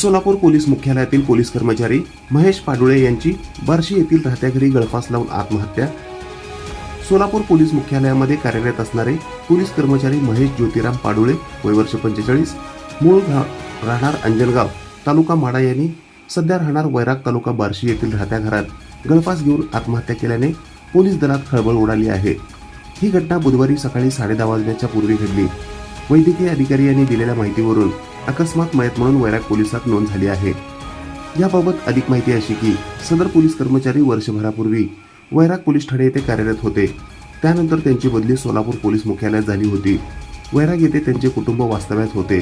Solapur police मुख्यालयातील police कर्मचारी महेश पाडुळे यांची बार्शी येथील राहत्या घरी गळफास लावून आत्महत्या. सोलापूर पोलीस मुख्यालयामध्ये कार्यरत असणारे पोलीस कर्मचारी महेश ज्योतिराम पाडुळे वय वर्ष पंचेचाळीस मूळ राहणार अंजनगाव तालुका माडा यांनी सध्या राहणार वैराग तालुका बार्शी येथील राहत्या घरात गळफास घेऊन आत्महत्या केल्याने पोलीस दलात खळबळ उडाली आहे. ही घटना बुधवारी सकाळी साडेदहा वाजण्याच्या पूर्वी घडली. वैद्यकीय अधिकारी यांनी दिलेल्या माहितीवरून अकस्मात मयत म्हणून वैराग पोलिसात नोंद झाली आहे. याबाबत अधिक माहिती अशी की सदर पोलीस कर्मचारी वर्षभरापूर्वी वैराग पोलीस ठाणे येथे कार्यरत होते. त्यानंतर त्यांची बदली सोलापूर पोलीस मुख्यालयात झाली होती. वैराग येथे त्यांचे कुटुंब वास्तव्यात होते.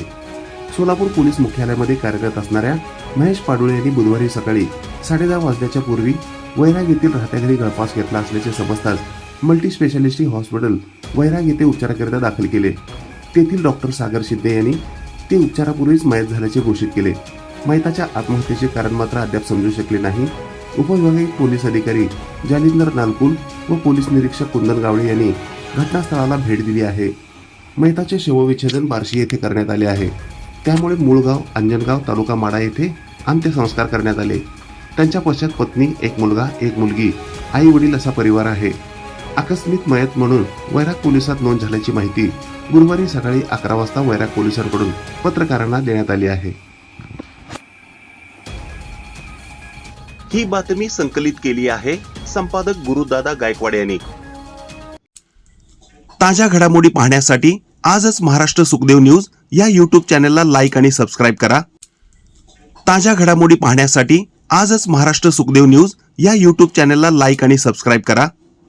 सोलापूर पोलीस मुख्यालयामध्ये कार्यरत असणाऱ्या महेश पाडुळे यांनी बुधवारी सकाळी साडेदहा वाजण्याच्या पूर्वी वैराग येथील राहत्या घरी गळफास घेतला असल्याचे समजताच मल्टी स्पेशालिस्टी हॉस्पिटल वैराग येथे उपचाराकरिता दाखल केले. तेथील डॉक्टर सागर शिंदे यांनी ते उपचारापूर्वीच मयत झाल्याचे घोषित केले. मयताच्या आत्महत्येचे कारण मात्र अद्याप समजू शकले नाही. उपविभागीय पोलीस अधिकारी जालिंदर नानकुल व पोलीस निरीक्षक कुंदन गावडे यांनी घटनास्थळाला भेट दिली आहे. मेहताचे शवविच्छेदन बार्शी येथे करण्यात आले आहे. त्यामुळे मूळगाव अंजनगाव तालुका माडा येथे अंत्यसंस्कार करण्यात आले. त्यांच्या पश्चात पत्नी एक मुलगा एक मुलगी आई वडील असा परिवार आहे. आकस्मिक मयत म्हणून वैराग पोलिसात नोंद झाल्याची माहिती गुरुवारी सकाळी अकरा वाजता वैराग पोलिसांकडून पत्रकारांना देण्यात आली आहे. ही बातमी संकलित केली आहे संपादक गुरुदादा गायकवाड यांनी. ताज्या घडामोडी पाहण्यासाठी आजच महाराष्ट्र सुखदेव न्यूज या यूट्यूब चॅनलला लाईक आणि सबस्क्राईब करा. ताज्या घडामोडी पाहण्यासाठी आजच महाराष्ट्र सुखदेव न्यूज या यूट्यूब चॅनलला लाईक आणि सबस्क्राईब करा.